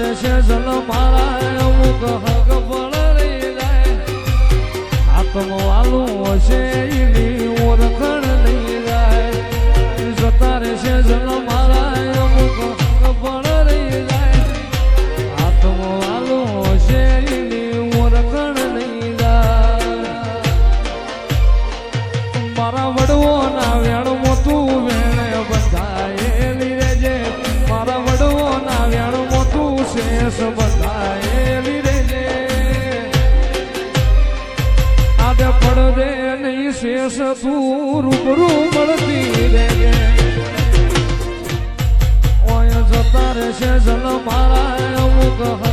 રહેશે જલ મારા અમુક શેષ તું રૂબરૂ મળતી રે ઓય જતા રહેશે જલ મારા અમુક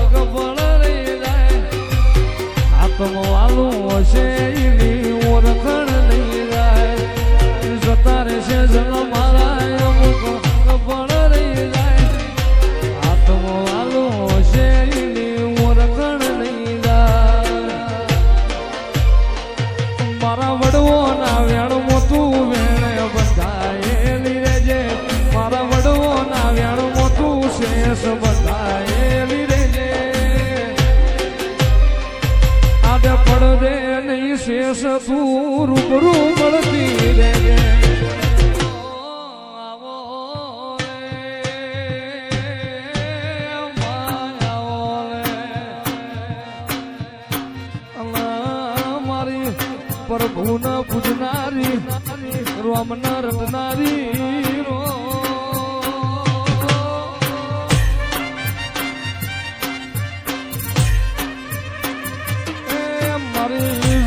દેશ તું રૂબરૂ મળતી રે પ્રભુના પૂજનારી રોમના રટનારી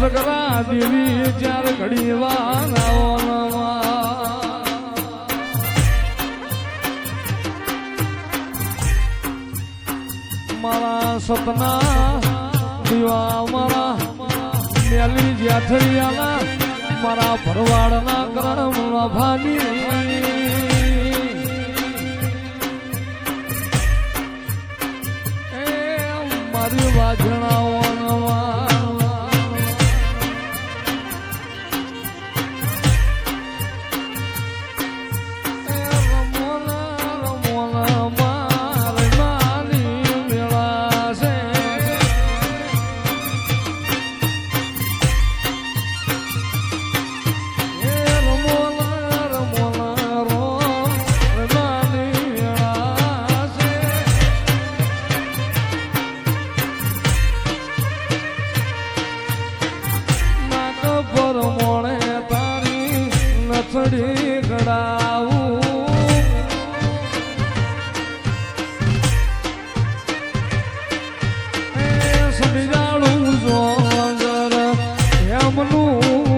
સગલા દેવી ચાર ઘડી મારા સપના, દીવા મારા, મેલી જાથરિયાના મારા ભરવાડના કરણમાં ભાગી મારી વાજણાઓ વાછડી ગળાવું સમજાણું જો એમનું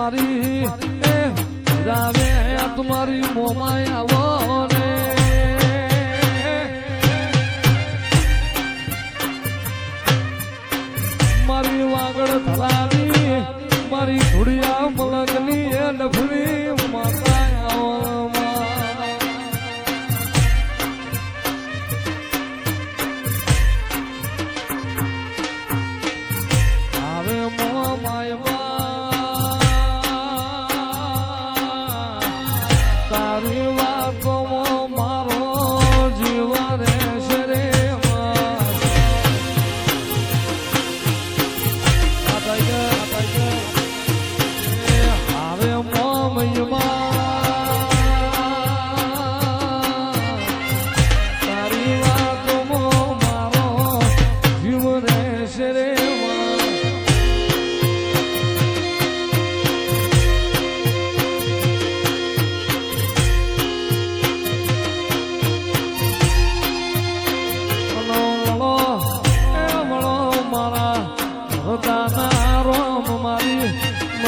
મારી, એ રાવે તમારી મોમાય આવો મારી વાગડ ધરાવી, મારી ધુડિયા મલગની એ નફરી માતા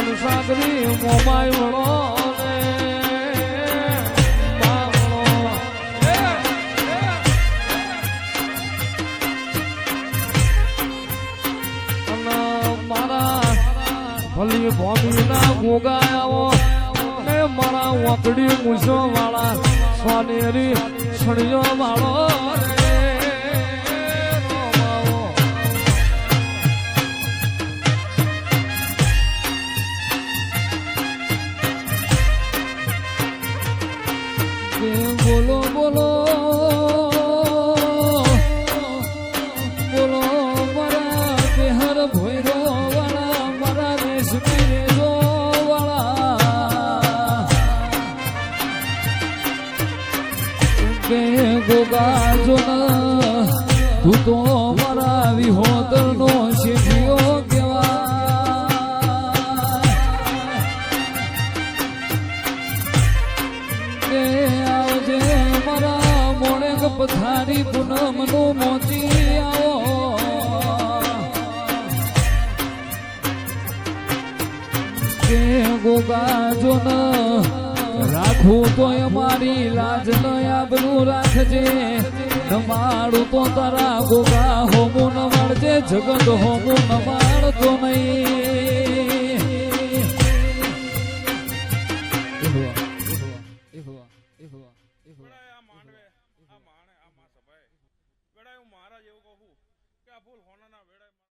ગુણ સાગરી મોમાયો ભલી ભોમીના ગોગાયાઓ ને મારા વાતડી મૂસો વાળા સોનેરી છણિયો વાળો કે ગોગા જો તું તો મારા વિહોતર નો શેઠિયો પથારી પૂનમનું મોતી આવો. કે ગોગા ન તોય તો અમારી લાજ ન આબરું રાખજે. નમાડું તો તારા ગોગા હોમું ન માળજે જગત હોમું ન માળતો નહીં.